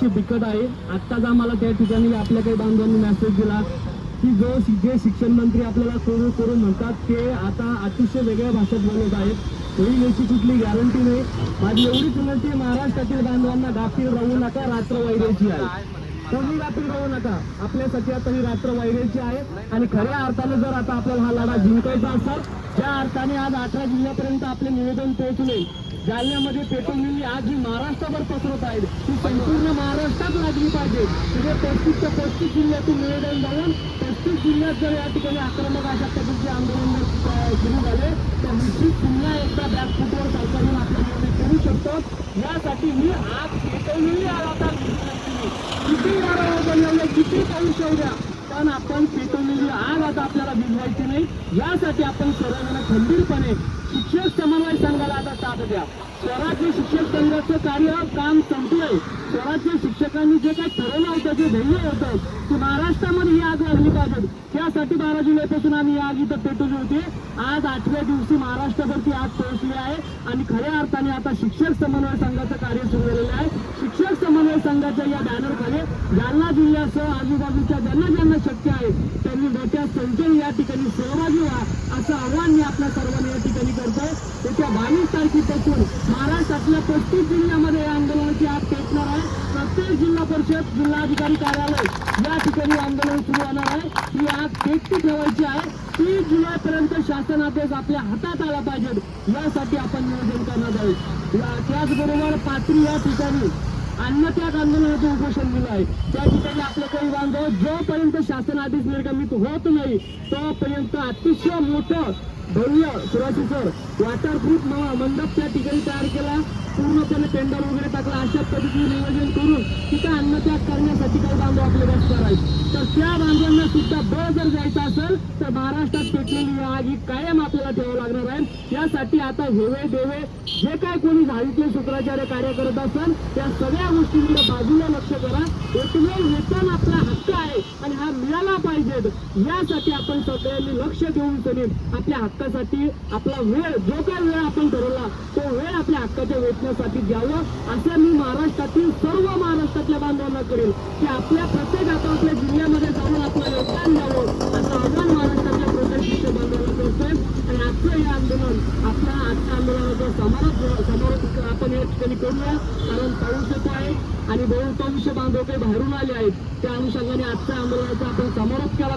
बिकट आहे. आत्ताच आम्हाला त्या ठिकाणी आपल्या काही बांधवांनी मेसेज दिला की जो जे शिक्षण मंत्री आपल्याला करू करू म्हणतात ते आता अतिशय वेगळ्या भाषेत बोलत आहेत. होईल याची कुठली गॅरंटी नाही. माझी एवढीच विनंती आहे, महाराष्ट्रातील बांधवांना गाफील राहू नका रात्र वाहिल्याची आहे. कोणी गाफील राहू नका. आपल्यासाठी आता ही रात्र वाहिल्याची आहे. आणि खऱ्या अर्थाने जर आता आपल्याला हा लढा जिंकायचा असेल त्या अर्थाने आज अठरा जिल्ह्यापर्यंत आपले निवेदन पोहोचले जालन्यामध्ये पेट्रोल मिली आज जी महाराष्ट्रभर पसरत आहेत ती संपूर्ण महाराष्ट्रात लागली पाहिजे. म्हणजे पस्तीसच्या पस्तीस जिल्ह्यातून निवेदन जाऊन पस्तीस जिल्ह्यात जर या ठिकाणी आक्रमक अशा पद्धतीचे आंदोलन सुरू झाले तर निश्चित पुन्हा एकदा बॅकफुटवर सरकारने आपल्या करू शकतो. यासाठी मी आज पेटवलेली आता किती वारंवार बनवले किती पाऊस येऊ द्या पण आपण पेटवलेली आग आता आपल्याला भिजवायची नाही यासाठी आपण सर्वांना खंबीरपणे शिक्षक समन्वय संघाला आता साथ द्या. स्वराज्य शिक्षक संघाचं कार्य काम संपलंय. स्वराज्य शिक्षकांनी जे काही ठरवलं होतं जे ध्येय होतं की महाराष्ट्रामध्ये ही आग लागली पाहिजे. त्यासाठी बारा जुलैपासून आम्ही आग इथं पेटवली होती. आज आठव्या दिवशी महाराष्ट्रावरती आग पोहोचली आहे आणि खऱ्या अर्थाने आता शिक्षक समन्वय संघाचं कार्य सुरू झालेलं आहे. संघाच्या या बॅनर जालना जिल्ह्यासह आजूबाजूच्या ज्यांना ज्यांना शक्य आहे त्यांनी मोठ्या संख्येने या ठिकाणी सहभागी व्हा असं आव्हान मी आपल्या सर्वांना या ठिकाणी करतोय. येत्या बावीस तारखेपासून महाराष्ट्रातल्या पस्तीस जिल्ह्यामध्ये या आंदोलनाची आज पेटणार आहे. प्रत्येक जिल्हा परिषद जिल्हाधिकारी कार्यालय या ठिकाणी आंदोलन सुरू होणार आहे. ही आग पेटती ठेवायची आहे. तीस जुलैपर्यंत शासन आदेश आपल्या हातात आला पाहिजे. यासाठी आपण नियोजन करणार आहोत. त्याचबरोबर पात्री या ठिकाणी अन्नत्याग आंदोलनाचं उपोषण दिलं आहे. त्या ठिकाणी आपलं काही बांधव जोपर्यंत शासन आदेश निर्गमित होत नाही तोपर्यंत अतिशय मोठं भव्य सुराशी सर वॉटरप्रूफ मंडप त्या ठिकाणी तयार केला. पूर्णपणे पेंडल वगैरे टाकला. अशा पद्धतीने नियोजन करून तिथं अन्नत्याग करण्यासाठी काही बांधव आपले बसणार आहेत. तर त्या बांधवांना सुद्धा बळ जर जायचा असेल तर महाराष्ट्रात पेटलेली आग ही कायम आपल्याला त्यासाठी आता हेवे देवे जे काय कोणी झाडीतले शुक्राचार्य कार्य करत असेल त्या सगळ्या गोष्टींकडे बाजूला लक्ष करा. एकमेव वेतन आपला हक्क आहे आणि हा मिळाला पाहिजे. यासाठी आपण सगळ्यांनी लक्ष देऊन सनी आपल्या हक्कासाठी आपला वेळ जो काय वेळ आपण ठरवला तो वेळ आपल्या हक्काच्या वेचण्यासाठी द्यावं. असं मी महाराष्ट्रातील सर्व महाराष्ट्रातल्या बांधवांना करेल की आपल्या प्रत्येक आपापल्या जिल्ह्यामध्ये जाऊन आपलं योगदान द्यावं असं आव्हान महाराष्ट्रातल्या प्रत्येक शिक्षक बांधवांना करतोय आणि आजचं हे आंदोलन आपल्या आजच्या आंदोलनाचा समारोप समारोप आपण या ठिकाणी करूया कारण पाऊस येतो आहे आणि बहुतांश बांधव काही बाहेरून आले आहेत. त्या अनुषंगाने आजच्या आंदोलनाचा आपण समारोप केला.